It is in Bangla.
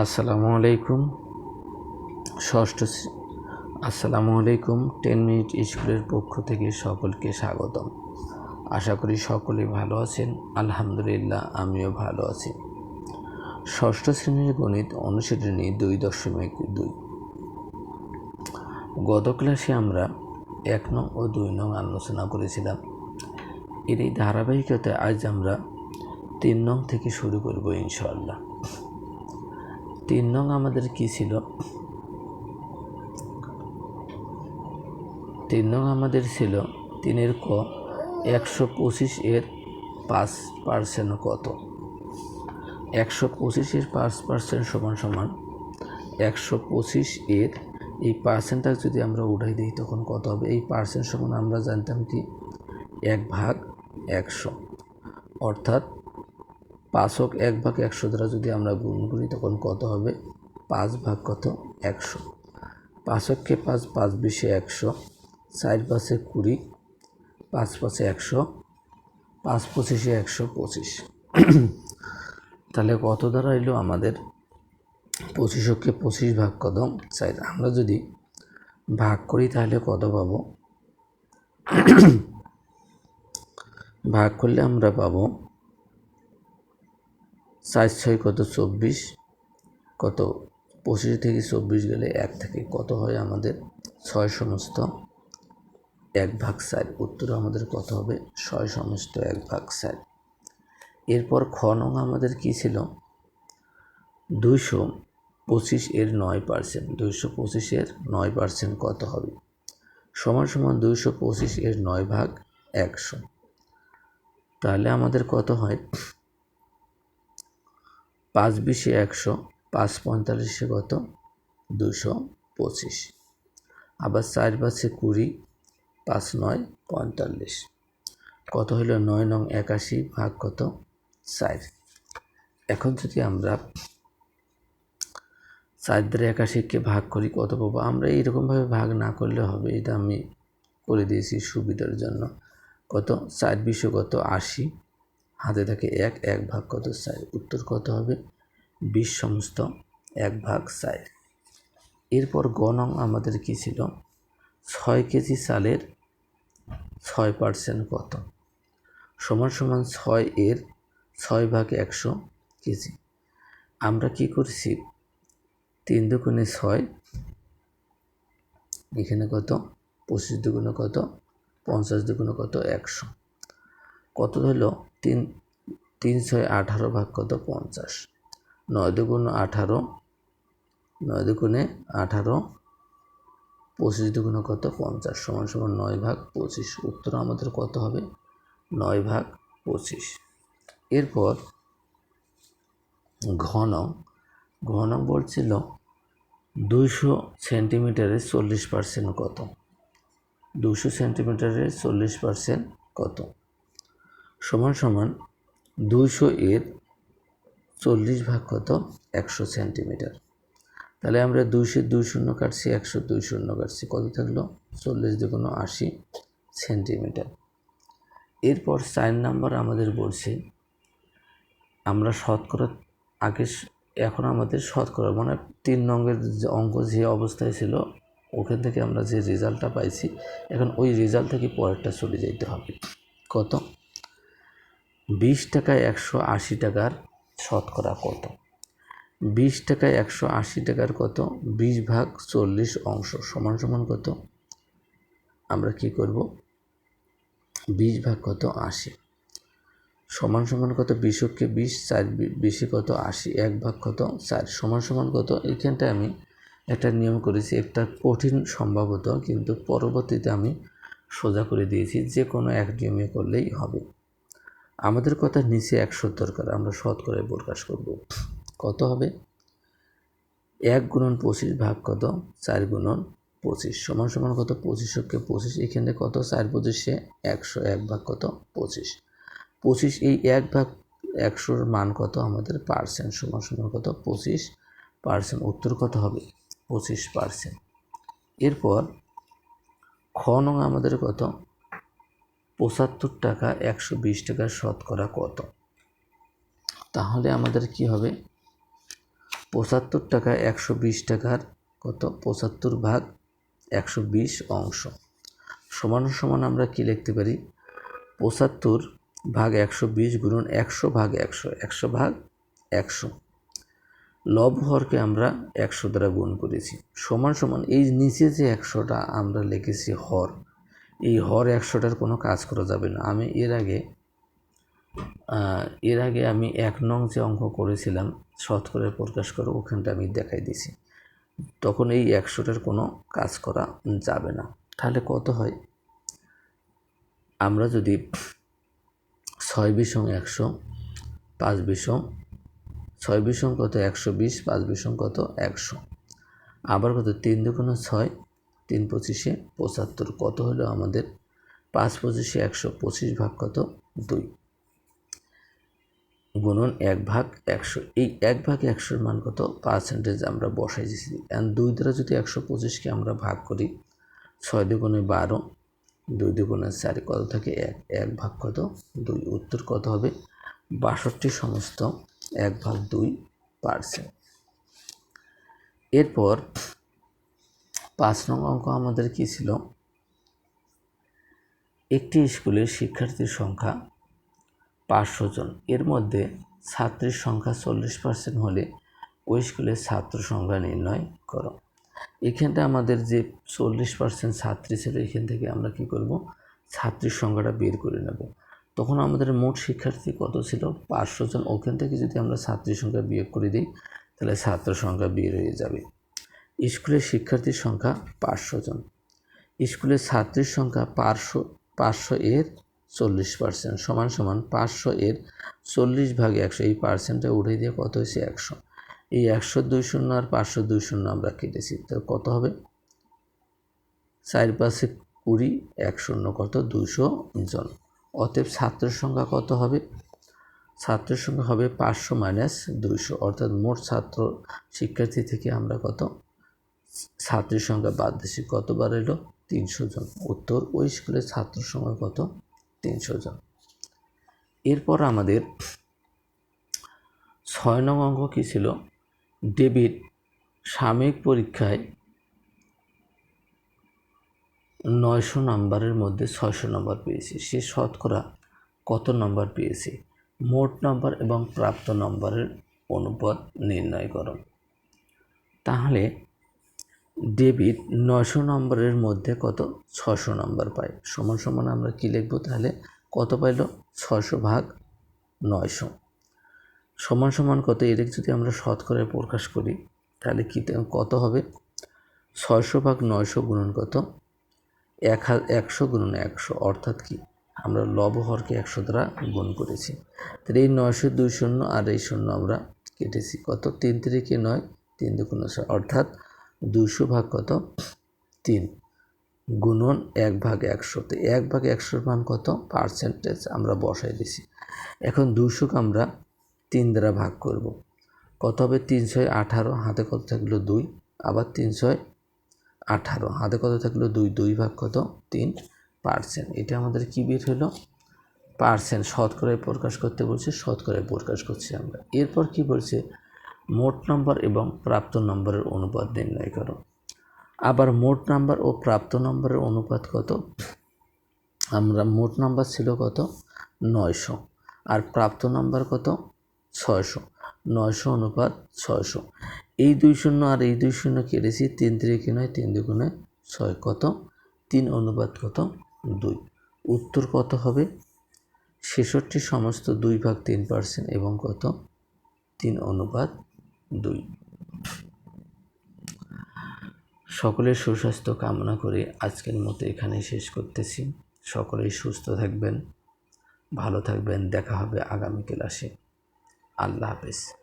আসসালামু আলাইকুম। ষষ্ঠ আসসালামু আলাইকুম টেন মিনিট স্কুলের পক্ষ থেকে সকলকে স্বাগতম। আশা করি সকলে ভালো আছেন, আলহামদুলিল্লাহ আমিও ভালো আছি। ষষ্ঠ শ্রেণির গণিত অনুশীলনী দুই দশমিক দুই। গত ক্লাসে আমরা এক নং ও দুই নং আলোচনা করেছিলাম। এর এই ধারাবাহিকতায় আজ আমরা তিন নং থেকে শুরু করব ইনশাআল্লাহ। তিন নং আমাদের কি ছিল? তিন নং আমাদের ছিল তিনের ক, একশো পঁচিশ এর পাঁচ পার্সেন্ট কত? একশো পঁচিশের পাঁচ পার্সেন্ট সমান সমান একশো পঁচিশ এর এই পার্সেন্টটা যদি আমরা উঠাই দিই তখন কত হবে? এই পার্সেন্ট সমান আমরা জানতাম কি? এক ভাগ একশো। অর্থাৎ পাঁচক এক ভাগ একশো দ্বারা যদি আমরা গুণ করি, তখন কত হবে? পাঁচ ভাগ কত? একশো। পাঁচককে পাঁচ পাঁচ বিশে একশো। চার পাঁচে কুড়ি। পাঁচ পাঁচে একশো। পাঁচ পঁচিশে একশো পঁচিশ। তাহলে কত দ্বারা এলো আমাদের পঁচিশকে পঁচিশ ভাগ কত চাই আমরা যদি ভাগ করি, তাহলে কত পাবো? ভাগ করলে আমরা পাবো চার ছয় কত চব্বিশ, কত পঁচিশ থেকে চব্বিশ গেলে এক থেকে। কত হয় আমাদের? ছয় সমস্ত এক ভাগ চার। উত্তর আমাদের কত হবে? ছয় সমস্ত এক ভাগ চার। এরপর খ নং আমাদের কী ছিল? দুইশো পঁচিশ এর নয় পার্সেন্ট দুইশো পঁচিশের নয় পার্সেন্ট কত হবে? সমান সমান দুইশো পঁচিশ এর নয় ভাগ একশো। তাহলে আমাদের কত হয়? পাঁচ বিশে একশো, পাঁচ পঁয়তাল্লিশে কত? দুশো পঁচিশ। আবার চার পাঁচে কুড়ি, পাঁচ নয় পঁয়তাল্লিশ। কত হলো নয় নং একাশি ভাগ কত? চার। এখন যদি আমরা চার দ্বারা একাশিকে ভাগ করি, কত পাবো? আমরা এইরকমভাবে ভাগ না করলে হবে, এটা আমি করে দিয়েছি সুবিধার জন্য। কত? চার বিশে কত? আশি। হাতে থাকে এক এক ভাগ কত চার উত্তর কত হবে? বিশ সমস্ত এক ভাগ চার এরপর গণং আমাদের কী ছিল? ছয় কেজি চালের ছয় পার্সেন্ট কত? সমান সমান ছয় এর ছয় ভাগ একশো কেজি। আমরা কি করছি? তিন দুগুণে ছয়, এখানে কত? পঁচিশ দুগুণে কত? পঞ্চাশ দুগুণে কত? একশো। কত হলো তিন তিন ছয় আঠারো ভাগ কত? পঞ্চাশ। নয় দুগুণ আঠারো, নয় দুগুণে আঠারো, পঁচিশ দুগুণে কত? পঞ্চাশ। সমান সমান নয় ভাগ পঁচিশ। উত্তর আমাদের কত হবে? নয় ভাগ পঁচিশ। এরপর ঘন ঘন বলছিল দুইশো সেন্টিমিটারের চল্লিশ পার্সেন্ট কত? দুশো সেন্টিমিটারের চল্লিশ পার্সেন্ট কত? সমান সমান দুইশো এর চল্লিশ ভাগ কত? একশো সেন্টিমিটার। তাহলে আমরা দুইশো দুই শূন্য কাটছি, একশো দুই শূন্য কাটছি। কত থাকল? চল্লিশ দুগুণ আশি সেন্টিমিটার। এরপর চার নাম্বার আমাদের বলছে, আমরা শতকরা আগে এখন আমাদের শতকরা মানে তিন নঙ্গের অঙ্ক যে অবস্থায় ছিল, ওখান থেকে আমরা যে রেজাল্টটা পাইছি, এখন ওই রেজাল্ট থেকে পরেরটা চলে যেতে হবে। কত? বিশ টাকায় একশো আশি টাকার শতকরা কত? বিশ টাকায় একশো আশি টাকার কত? বিশ ভাগ চল্লিশ অংশ সমান সমান কত? আমরা কি করব? বিশ ভাগ কত? আশি। সমান সমান কত? বিশকে বিশ, চার বিশে কত? আশি। এক ভাগ কত? চার। সমান সমান কত? এইখানটায় আমি একটা নিয়ম করেছি, একটা কঠিন সম্ভবত, কিন্তু পরবর্তীতে আমি সোজা করে দিয়েছি, যে কোনো এক নিয়মে করলেই হবে। আমাদের কথা নিচে একশো দরকার, আমরা শতকরায় প্রকাশ করব। কত হবে? এক গুণন পঁচিশ ভাগ কত? চার গুণন পঁচিশ। সমান সমান কত? পঁচিশকে পঁচিশ। এখানে কত? চার পঁচিশে একশো এক ভাগ কত? পঁচিশ। পঁচিশ এই এক ভাগ একশোর মান কত? আমাদের পার্সেন্ট সমান সমান কত? পঁচিশ পার্সেন্ট উত্তর কত হবে? পঁচিশ পার্সেন্ট এরপর খ নং আমাদের কত? পঁচাত্তর টাকা একশো বিশ টাকার শতকরা কত? তাহলে আমাদের কি হবে? পঁচাত্তর টাকা একশো বিশ টাকার কত? পঁচাত্তর ভাগ একশো বিশ অংশ। সমান সমান আমরা কি লিখতে পারি? পঁচাত্তর ভাগ একশো বিশ গুণন একশো ভাগ একশো একশো ভাগ একশো। লব হরকে আমরা একশো দ্বারা গুণ করেছি। সমান সমান এই নিচে যে একশোটা আমরা লিখেছি হর এই হর একশোটার কোনো কাজ করা যাবে না। আমি এর আগে এর আগে আমি এক নং যে অঙ্ক করেছিলাম শতকরে প্রকাশ করে ওখানটা আমি দেখাই দিছি তখন এই একশোটার কোনো কাজ করা যাবে না। তাহলে কত হয়? আমরা যদি ছয় বিষম একশো, পাঁচ বিষম ছয় বিষম কত একশো বিশ, পাঁচ বিষম কত একশো। আবার কত তিন দুগুণে ছয় তিন পঁচিশে পঁচাত্তর কত হলো আমাদের? পাঁচ পঁচিশে একশো পঁচিশ ভাগ কত? দুই। গুণন এক ভাগ একশো। এই এক ভাগ একশোর মান কত? পার্সেন্টেজ আমরা বসাই দিয়েছি অ্যান্ড দুই দ্বারা যদি একশো পঁচিশকে আমরা ভাগ করি, ছয় দুগুণে বারো, দুই দুগুণে চার, কত থাকে? এক। এক ভাগ কত? দুই। উত্তর কত হবে? বাষট্টি সমস্ত এক ভাগ দুই পার্সেন্ট। এরপর পাঁচ নং অঙ্ক আমাদের কী ছিল? একটি স্কুলের শিক্ষার্থীর সংখ্যা পাঁচশো জন। এর মধ্যে ছাত্রীর সংখ্যা চল্লিশ পার্সেন্ট হলে ওই স্কুলের ছাত্র সংখ্যা নির্ণয় করো। এখানটা আমাদের যে চল্লিশ পার্সেন্ট ছাত্রী ছিল, এখান থেকে আমরা কি করব? ছাত্রীর সংখ্যাটা বের করে নেব। তখন আমাদের মোট শিক্ষার্থী কত ছিল? পাঁচশো জন। ওখান থেকে যদি আমরা ছাত্রীর সংখ্যা বিয়োগ করে দিই, তাহলে ছাত্র সংখ্যা বের হয়ে যাবে। স্কুলের শিক্ষার্থীর সংখ্যা পাঁচশো জন। স্কুলের ছাত্রীর সংখ্যা পাঁচশো পাঁচশো এর চল্লিশ পার্সেন্ট সমান সমান পাঁচশো এর চল্লিশ ভাগ একশো। এই পার্সেন্টটা উঠে দিয়ে কত হয়েছে একশো? এই একশো দুই শূন্য আর পাঁচশো দুই শূন্য আমরা কেটেছি। তো কত হবে? চার পাশে কুড়ি, এক শূন্য কত? দুশো জন। অতএব ছাত্রের সংখ্যা কত হবে? ছাত্রের সংখ্যা হবে পাঁচশো মাইনাস দুইশো। অর্থাৎ মোট ছাত্র শিক্ষার্থী থেকে আমরা কত? ছাত্রীর সংখ্যা বাদ দিছি, কতবার এলো? তিনশো জন। উত্তর, ওই স্কুলের ছাত্র সংখ্যা কত? তিনশো জন। এরপর আমাদের ছয় নং অঙ্ক কী ছিল? ডেভিড সাময়িক পরীক্ষায় নয়শো নম্বরের মধ্যে ছয়শো নম্বর পেয়েছে। সে শতকরা কত নম্বর পেয়েছে? মোট নম্বর এবং প্রাপ্ত নম্বরের অনুপাত নির্ণয় করুন তাহলে ডেবিট নয়শো নম্বরের মধ্যে কত? ছশো নম্বর পায় সমান সমান আমরা কী লিখব তাহলে? কত পাইল? ছশো ভাগ নয়শো। সমান সমান কত? এটাকে যদি আমরা শতকরায় প্রকাশ করি, তাহলে কী কত হবে? ছয়শো ভাগ নয়শো গুণন কত? এক একশো গুণন একশো। অর্থাৎ কি? আমরা লবহরকে একশো দ্বারা গুণ করেছি। তাহলে এই নয়শো দুই শূন্য আর এই শূন্য আমরা কেটেছি। কত? তিন তিরিকে নয়, তিন দুগুণ অর্থাৎ দুশো ভাগ কত? তিন। গুণন এক ভাগ একশো। তো এক ভাগ একশোর মান কত? পার্সেন্টেজ আমরা বসাই দিছি। এখন দুশোকে আমরা তিন দ্বারা ভাগ করব। কত হবে? তিন ছয় আঠারো। হাতে কত থাকল? দুই। আবার তিন ছয় আঠারো। হাতে কত থাকল? দুই। দুই ভাগ কত? তিন পার্সেন্ট। এটা আমাদের কী বের হলো? পার্সেন্ট। শতকরায় প্রকাশ করতে বলছে, শতকরায় প্রকাশ করছি আমরা। এরপর কি বলছে? মোট নম্বর এবং প্রাপ্ত নম্বরের অনুপাত নির্ণয় করো। আবার মোট নাম্বার ও প্রাপ্ত নম্বরের অনুপাত কত? আমরা মোট নাম্বার ছিল কত? নয়শো। আর প্রাপ্ত নাম্বার কত? ছয়শো। নয়শো অনুপাত ছয়শো। এই দুই শূন্য আর এই দুই শূন্য কেটেছি তিন তিরিকে নয়, তিন দুগুণে ছয় কত? তিন অনুপাত কত? দুই। উত্তর কত হবে? ছেষট্টি সমস্ত দুই ভাগ তিন পার্সেন্ট এবং কত? তিন অনুপাত দুই। সকলের সুস্বাস্থ্য কামনা করে আজকের মতো এখানে শেষ করতেছি। সকলেই সুস্থ থাকবেন, ভালো থাকবেন। দেখা হবে আগামী ক্লাসে। আল্লাহ হাফেজ।